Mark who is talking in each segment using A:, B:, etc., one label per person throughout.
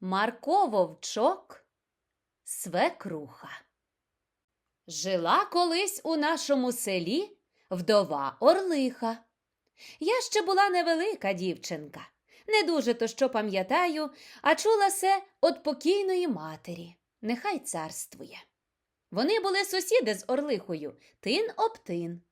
A: Марко Вовчок Свекруха. Жила колись у нашому селі вдова Орлиха. Я ще була невелика дівчинка, не дуже то що пам'ятаю, а чула се від покійної матері. Нехай царствує. Вони були сусіди з Орлихою, тин об тин.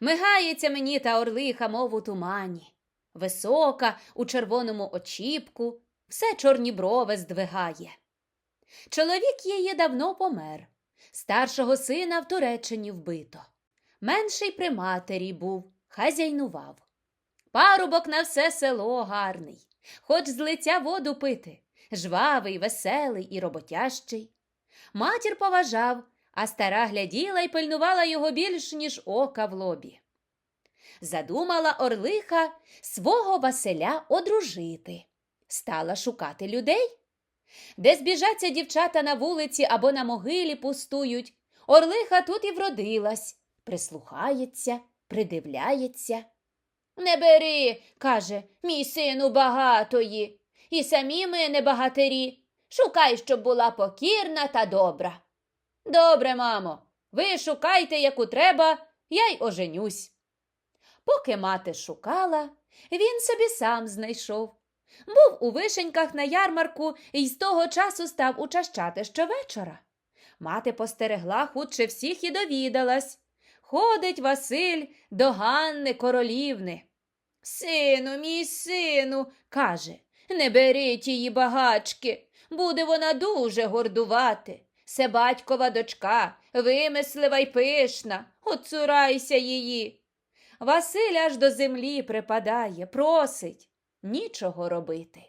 A: Мигається мені та Орлиха, мов у тумані. Висока, у червоному очіпку, все чорні брови здвигає. Чоловік її давно помер. Старшого сина в Туреччині вбито. Менший при матері був, хазяйнував. Парубок на все село гарний, хоч з лиця воду пити, жвавий, веселий і роботящий. Матір поважав, а стара гляділа й пильнувала його більш, ніж ока в лобі. Задумала Орлиха свого Василя одружити. Стала шукати людей. Де збіжаться дівчата на вулиці або на могилі пустують, Орлиха тут і вродилась, прислухається, придивляється. Не бери, каже, мій сину багатої, і самі ми не багатирі. Шукай, щоб була покірна та добра. Добре, мамо, ви шукайте, яку треба, я й оженюсь. Поки мати шукала, він собі сам знайшов. Був у вишеньках на ярмарку і з того часу став учащати щовечора. Мати постерегла хутше всіх і довідалась. Ходить Василь до Ганни королівни. Сину, мій сину, каже, не беріть її багачки, буде вона дуже гордувати. Се батькова дочка, вимислива й пишна, оцурайся її. Василь аж до землі припадає, просить. Нічого робити.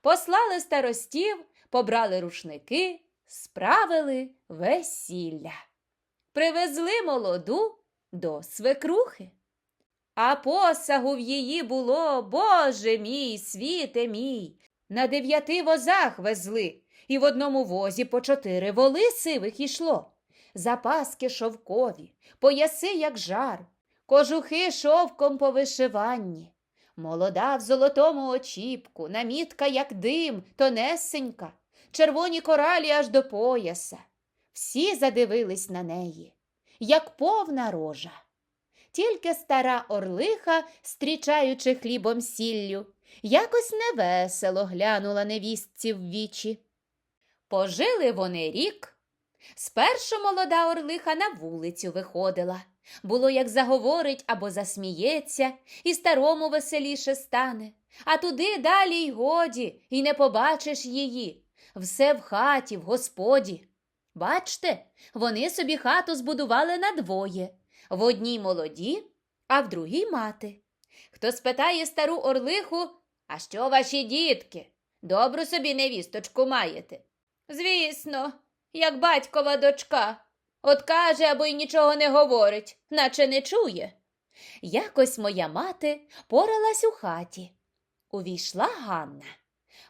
A: Послали старостів, побрали рушники, справили весілля. Привезли молоду до свекрухи. А посагу в її було, Боже мій, світе мій, на дев'яти возах везли, і в одному возі по чотири воли сивих ішло. Запаски шовкові, пояси, як жар, кожухи шовком по вишиванні. Молода в золотому очіпку, намітка, як дим, тонесенька, червоні коралі аж до пояса. Всі задивились на неї, як повна рожа. Тільки стара орлиха, стрічаючи хлібом сіллю, якось невесело глянула невістці в вічі. Пожили вони рік. Спершу молода орлиха на вулицю виходила. Було, як заговорить або засміється, і старому веселіше стане, а туди далі й годі, і не побачиш її. Все в хаті, в господі. Бачте, вони собі хату збудували на двоє в одній молоді, а в другій мати. Хто спитає стару орлиху, а що ваші дітки? Добру собі невісточку маєте? Звісно, як батькова дочка. От каже або й нічого не говорить, наче не чує. Якось моя мати поралась у хаті. Увійшла Ганна.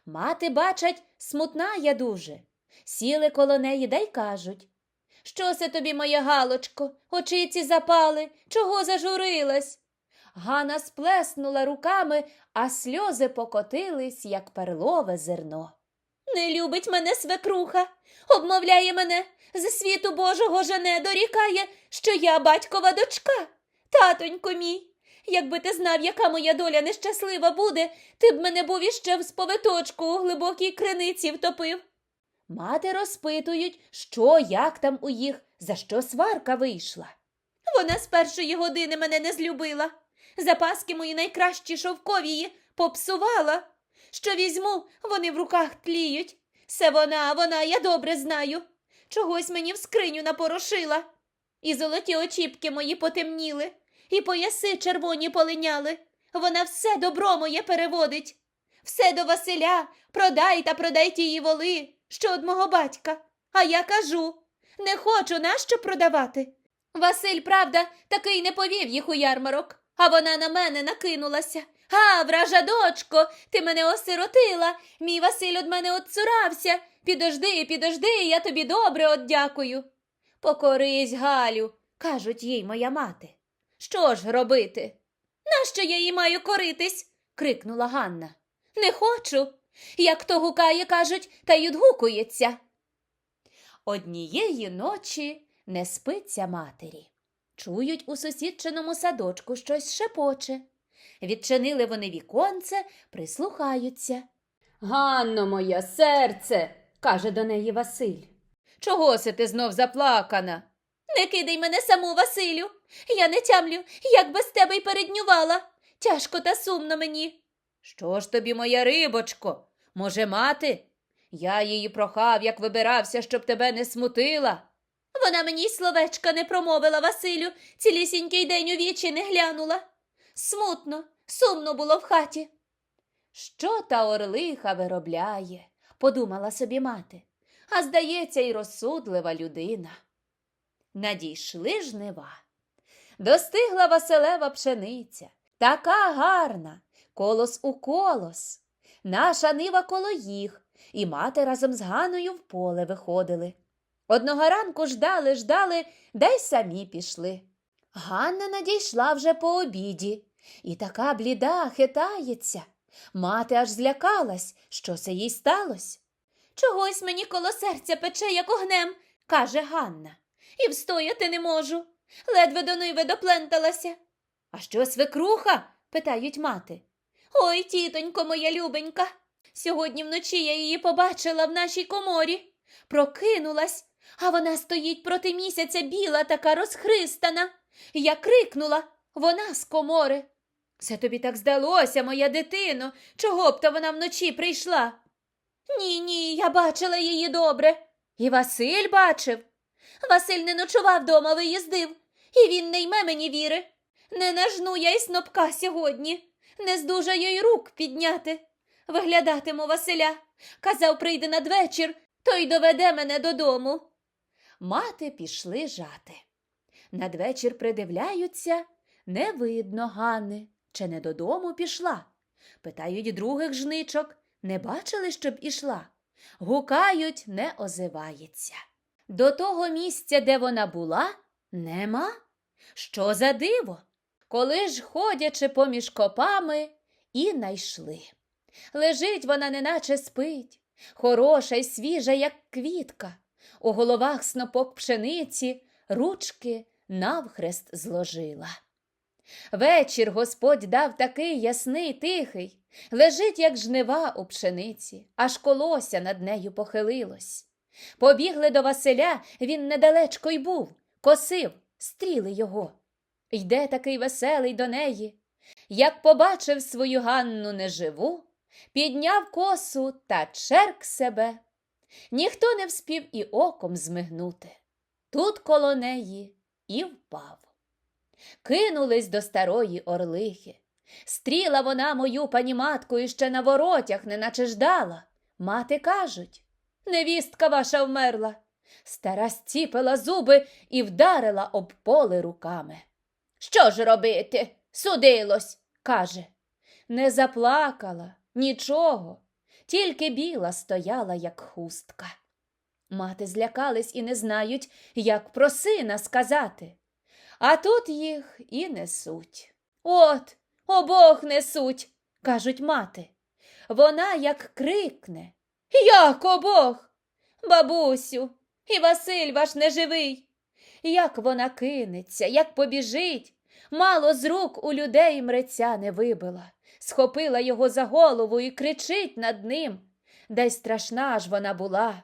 A: Мати, бачать, смутна я дуже. Сіли коло неї да й кажуть. Що це тобі, моя Галочко, очиці запали, чого зажурилась? Ганна сплеснула руками, а сльози покотились, як перлове зерно. Не любить мене свекруха, обмовляє мене, за світу Божого жене дорікає, що я батькова дочка. Татонько мій, якби ти знав, яка моя доля нещаслива буде, ти б мене був іще в сповиточку у глибокій криниці втопив. Мати розпитують, що, як там у їх, за що сварка вийшла. Вона з першої години мене не злюбила. Запаски мої найкращі шовковії попсувала. Що візьму, вони в руках тліють. Се вона, вона, я добре знаю. Чогось мені в скриню напорошила. І золоті очіпки мої потемніли, і пояси червоні полиняли. Вона все добро моє переводить. Все до Василя, продай та продай тії воли, що од мого батька. А я кажу не хочу нащо продавати. Василь, правда, такий не повів їх у ярмарок, а вона на мене накинулася. Га, вража дочко, ти мене осиротила, мій Василь од мене отцурався. Підожди, підожди, я тобі добре оддякую. Покорись, Галю, кажуть їй моя мати. Що ж робити? Нащо я їй маю коритись? крикнула Ганна. Не хочу. Як хто гукає, кажуть, та й відгукується. Однієї ночі не спиться матері. Чують у сусідчиному садочку щось шепоче. Відчинили вони віконце, прислухаються. Ганно, моє серце, каже до неї Василь. Чого се ти знов заплакана? Не кидай мене саму, Василю. Я не тямлю, як без тебе й переднювала. Тяжко та сумно мені. Що ж тобі, моя рибочко? Може, мати? Я її прохав, як вибирався, щоб тебе не смутила. Вона мені й словечка не промовила, Василю, цілісінький день у вічі не глянула. Смутно, сумно було в хаті. Що та орлиха виробляє, подумала собі мати, а здається, й розсудлива людина. Надійшли жнива. Достигла Василева пшениця, така гарна, колос у колос. Наша нива коло їх, і мати разом з Ганою в поле виходили. Одного ранку ждали, ждали, да й самі пішли. Ганна надійшла вже по обіді, і така бліда хитається. Мати аж злякалась, що це їй сталося. Чогось мені коло серця пече, як огнем, каже Ганна, і встояти не можу. Ледве до ниви допленталася. А що свекруха? питають мати. Ой, тітонько моя любенька. Сьогодні вночі я її побачила в нашій коморі. Прокинулась, а вона стоїть проти місяця біла, така розхристана. Я крикнула вона з комори. Це тобі так здалося, моя дитино, чого б то вона вночі прийшла? Ні, ні, я бачила її добре. І Василь бачив. Василь не ночував дома, виїздив, і він не йме мені віри. Не нажну я й снопка сьогодні, не здужаю й рук підняти. Виглядатиму Василя. Казав, прийде надвечір, то й доведе мене додому. Мати пішли жати. Надвечір придивляються, не видно Ганни, чи не додому пішла. Питають других жничок, не бачили, щоб ішла. Гукають, не озивається. До того місця, де вона була, нема. Що за диво? Коли ж, ходячи поміж копами, і найшли. Лежить вона, неначе спить, хороша й свіжа, як квітка. У головах снопок пшениці ручки навхрест зложила. Вечір Господь дав такий ясний, тихий, лежить, як жнива у пшениці, аж колося над нею похилилось. Побігли до Василя, він недалечко й був, косив, стріли його. Йде такий веселий до неї. Як побачив свою Ганну неживу, підняв косу та черк себе. Ніхто не вспів і оком змигнути. Тут коло неї і впав. Кинулись до старої орлихи. Стріла вона мою паніматку іще на воротях, неначе ждала. Мати кажуть, невістка ваша вмерла. Стара стіпила зуби і вдарила об поле руками. Що ж робити? Судилось, каже. Не заплакала, нічого, тільки біла стояла, як хустка. Мати злякались і не знають, як про сина сказати. А тут їх і несуть. От, обох несуть, кажуть мати. Вона як крикне. Як обох? Бабусю, і Василь ваш неживий. Як вона кинеться, як побіжить, мало з рук у людей мреця не вибила, схопила його за голову і кричить над ним. Дай страшна ж вона була.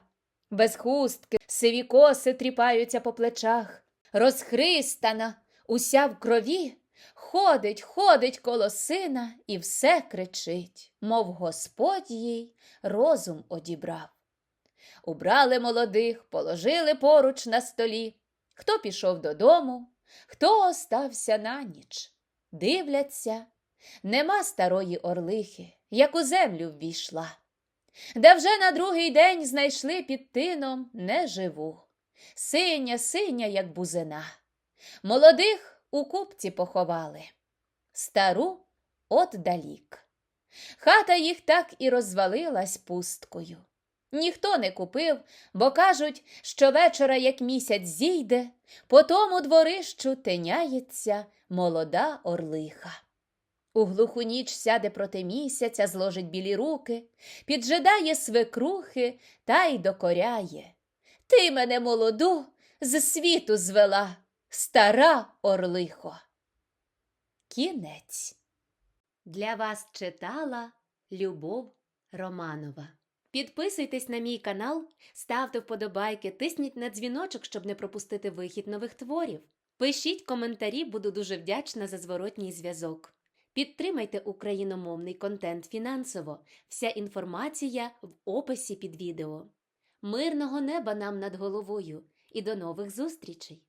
A: Без хустки сиві коси тріпаються по плечах, розхристана, уся в крові, ходить, ходить коло сина і все кричить, мов Господь їй розум одібрав. Убрали молодих, положили поруч на столі. Хто пішов додому, хто остався на ніч. Дивляться, нема старої орлихи, як у землю ввійшла. Де вже на другий день знайшли під тином неживу. Синя, синя, як бузина. Молодих у купці поховали, стару от далік. Хата їх так і розвалилась пусткою. Ніхто не купив, бо кажуть, що вечора, як місяць зійде, по тому дворищу теняється молода орлиха. У глуху ніч сяде проти місяця, зложить білі руки, піджидає свекрухи та й докоряє. Ти мене молоду з світу звела, стара орлихо. Кінець. Для вас читала Любов Романова. Підписуйтесь на мій канал, ставте вподобайки, тисніть на дзвіночок, щоб не пропустити вихід нових творів. Пишіть коментарі, буду дуже вдячна за зворотній зв'язок. Підтримайте україномовний контент фінансово. Вся інформація в описі під відео. Мирного неба нам над головою і до нових зустрічей!